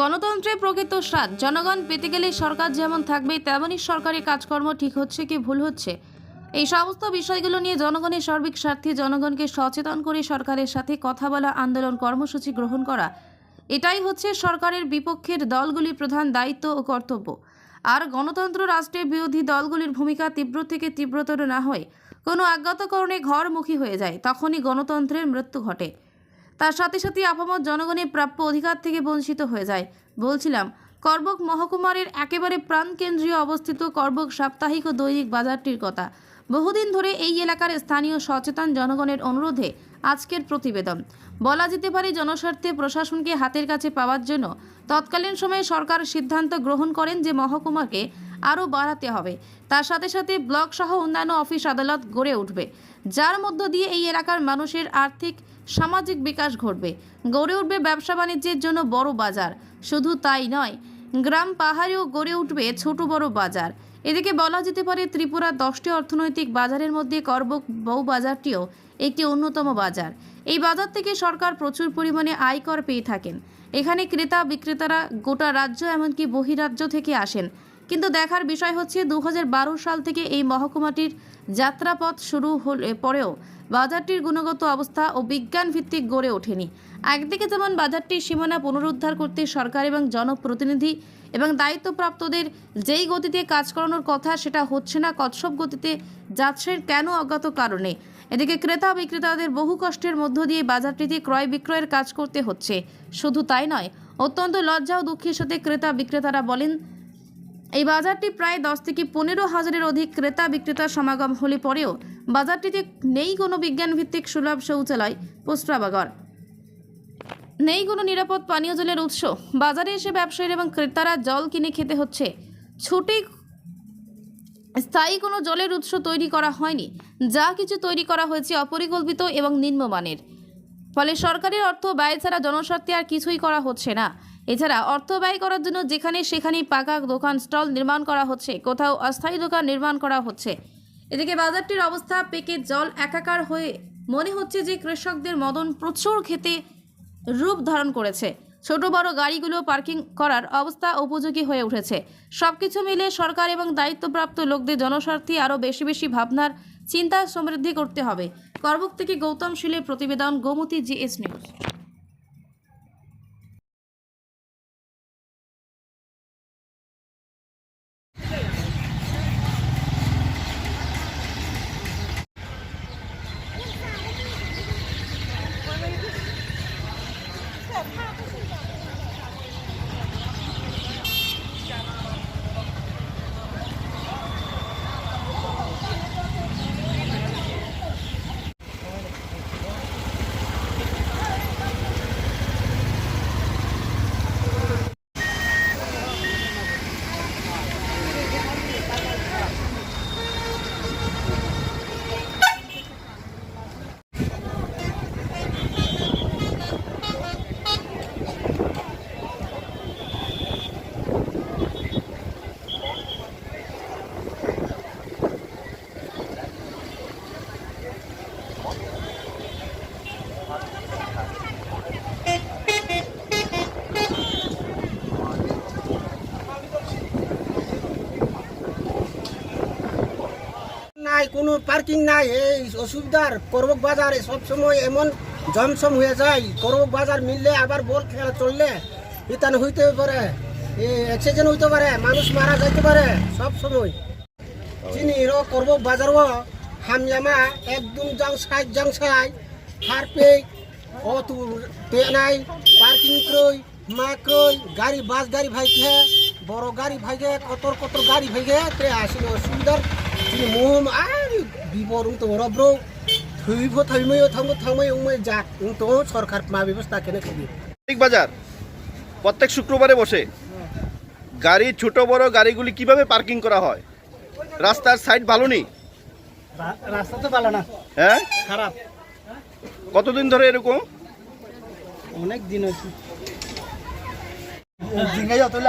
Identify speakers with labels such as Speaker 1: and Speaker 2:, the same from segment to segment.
Speaker 1: গণতন্ত্রের প্রকৃত স্বাদ। জনগণ পেতে গেলে সরকার যেমন থাকবে তেমনই সরকারি কাজকর্ম ঠিক হচ্ছে কি ভুল হচ্ছে? এই সমস্ত বিষয়গুলো নিয়ে জনগণের সার্বিক স্বার্থে জনগণকে সচেতন করে সরকারের সাথে কথা বলা, আন্দোলন কর্মসূচি গ্রহণ করা, এটাই হচ্ছে সরকারের বিপক্ষের দলগুলির প্রধান দায়িত্ব ও কর্তব্য। আর গণতন্ত্র রাষ্ট্রের বিরোধী দলগুলির ভূমিকা তীব্র থেকে তীব্রতর না হয়, কোনো আজ্ঞাতকরণে ঘরমুখী হয়ে যায়, তখনই গণতন্ত্রের মৃত্যু ঘটে। তার সাথে সাথে আপামত জনগণের প্রাপ্য অধিকার থেকে বঞ্চিত হয়ে যায়। বলছিলাম, করবক মহকুমারের একেবারে প্রাণকেন্দ্রীয় অবস্থিত করবক সাপ্তাহিক ও দৈনিক বাজারটির কথা। বহুদিন ধরে এই এলাকার স্থানীয় সচেতন জনগণের অনুরোধে আজকের প্রতিবেদন। বলা যেতে পারে, জনস্বার্থে প্রশাসনকে হাতের কাছে পাওয়ার জন্য তৎকালীন সময়ে সরকার সিদ্ধান্ত গ্রহণ করেন যে মহকুমাকে আরও বাড়াতে হবে। তার সাথে সাথে ব্লক সহ অন্যান্য অফিস আদালত গড়ে উঠবে। যার মধ্য দিয়ে এই এলাকার মানুষের আর্থিক, সামাজিক বিকাশ ঘটবে। গড়ে উঠবে ব্যবসা বাণিজ্যের জন্য বড় বাজার। শুধু তাই নয়, গ্রাম পাহাড়েও গড়ে উঠবে ছোট বড় বাজার। এদিকে বলা যেতে পারে ত্রিপুরার দশটি অর্থনৈতিক বাজারের মধ্যে করবক বউ বাজারটিও একটি অন্যতম বাজার। এই বাজার থেকে সরকার প্রচুর পরিমাণে আয়কর পেয়ে থাকেন। এখানে ক্রেতা বিক্রেতারা গোটা রাজ্য এমনকি বহিরাজ্য থেকে আসেন। কিন্তু দেখার বিষয় হচ্ছে দু হাজার বারো সাল থেকে এই মহকুমাটির যাত্রাপথ শুরু হলে পরেও বাজারটির গুণগত অবস্থা ও বিজ্ঞান ভিত্তিক গড়ে ওঠেনি। একদিকে যেমন বাজারটির সীমানা পুনরুদ্ধার করতে সরকার এবং জনপ্রতিনিধি এবং দায়িত্বপ্রাপ্তদের যেই গতিতে কাজ করানোর কথা সেটা হচ্ছে না, কচ্ছপ গতিতে যাচ্ছে কেন অজ্ঞাত কারণে? এদিকে ক্রেতা বিক্রেতাদের বহু কষ্টের মধ্য দিয়ে বাজারটিতে ক্রয় বিক্রয়ের কাজ করতে হচ্ছে। শুধু তাই নয়, অত্যন্ত লজ্জা ও দুঃখের সাথে ক্রেতা বিক্রেতারা বলেন এই বাজারটি প্রায় দশ থেকে পনেরো হাজারের অধিক ক্রেতা বিক্রেতার সমাগম হলে পরেও বাজারটিতে নেই কোনো বিজ্ঞানভিত্তিক সুলভ শৌচালয় প্রস্রাবাগার নেই কোনো নিরাপদ পানীয় জলের উৎস। বাজারে এসে ব্যবসায়ীর এবং ক্রেতারা জল কিনে খেতে হচ্ছে। ছুটি স্থায়ী কোনো জলের উৎস তৈরি করা হয়নি। যা কিছু তৈরি করা হয়েছে অপরিকল্পিত এবং নিম্নমানের। ফলে সরকারের অর্থ ব্যয় ছাড়া জনস্বার্থে আর কিছুই করা হচ্ছে না। এছাড়া অর্থ ব্যয় করার জন্য যেখানে সেখানে পাকা দোকান, স্টল নির্মাণ করা হচ্ছে, কোথাও অস্থায়ী দোকান নির্মাণ করা হচ্ছে। এদিকে বাজারটির অবস্থা পেকে জল একাকার হয়ে মনে হচ্ছে যে কৃষকদের মদন প্রচুর খেতে রূপ ধারণ করেছে। ছোট বড় গাড়িগুলো পার্কিং করার অবস্থা উপযোগী হয়ে উঠেছে। সবকিছু মিলে সরকার এবং দায়িত্বপ্রাপ্ত লোকদের জনস্বার্থে আরও বেশি বেশি ভাবনার চিন্তা সমৃদ্ধি করতে হবে। করবুক থেকে গৌতম শিলের প্রতিবেদন গোমতী জিএস নিউজ।
Speaker 2: নাই, কোনো পার্কিং নাই। এই অসুবিধার করবক বাজারে সবসময় এমন জমসম হয়ে যায়। করবক বাজার মিললে আবার বল খেলা চললে ইতান হইতে পারে অ্যাক্সিডেন্ট হইতে পারে, মানুষ মারা যাইতে পারে সব সময়। চিনি র করবক বাজার হামজামা একদম জাংসাই জাংসাই হারপে অত নাই পার্কিং ক্রই মা ক্রই গাড়ি বাস গাড়ি ভাইকে বড় গাড়ি ভাইকে কতর কতর গাড়ি ভাইকে তে আসলে অসুবিধার চিনি মোহম আর বিবর তো রব্র থইব থইমই থাঙ্গ থাঙ্গই উমই যাক তো সরকার মা ব্যবস্থা কেনে খাবি
Speaker 3: ঠিক বাজার। প্রত্যেক শুক্রবারে বসে। গাড়ি ছোট বড় গাড়িগুলি কীভাবে পার্কিং করা হয়? রাস্তার সাইড ভালো নেই?
Speaker 2: রাস্তা তো ভালো না।
Speaker 3: হ্যাঁ?
Speaker 2: খারাপ।
Speaker 3: কতদিন ধরে এরকম?
Speaker 2: অনেক দিন হয়েছে।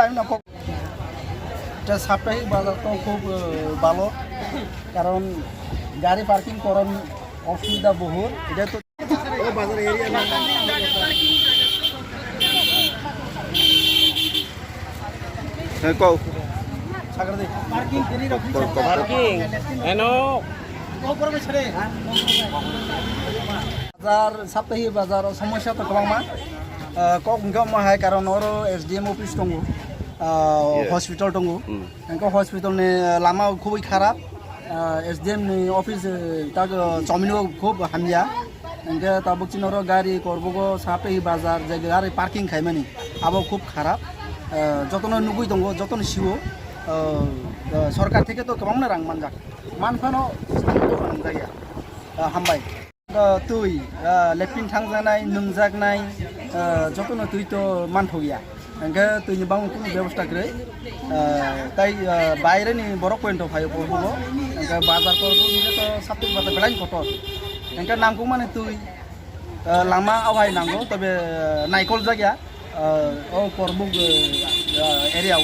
Speaker 4: আমি নক এটা সাপ্তাহিক বাজারটাও খুব ভালো। কারণ গাড়ি পার্কিং করার অসুবিধা বহু এটা তো বাজার এরিয়া
Speaker 3: হ্যাঁ,
Speaker 4: বাজার সাপ্তাহিক বাজার সমস্যা তো কমা। কম কম হয় কারণ ওর এস ডি এম
Speaker 3: অফিস দङ
Speaker 4: हस्पिटल दङ इनको हस्पिटलनि लामा खुबै खराब एसडिएमनि अफिस ताग चाउमिनबो खुब हामिया इनके ताबुकचिनर गाडी करबोगो सापै बाजार जायगा आरो पार्किं खायमानि आबो খুব খারাপ যতন নুগুই দङ যতন সিও सरकार থেকে তো गोबांनो रां मोनजा मानफानो जाया हामबाय তুই লেপটিন থাंजानाय नुंजागनाय যতন তুই তো মাनथ'या এনকে তুই বাং কোনো ব্যবস্থা করে তাই বাইরে নি বড় পয়েন্ট ফাইও পড়ব এনকে বাজার করব নিজে তো সাপ্তিক বাজার বেড়াই কটর এনকে নামকো মানে তুই লামা আওয়াই নাঙ্গো তবে নাইকল জায়গা ও করব এরিয়াও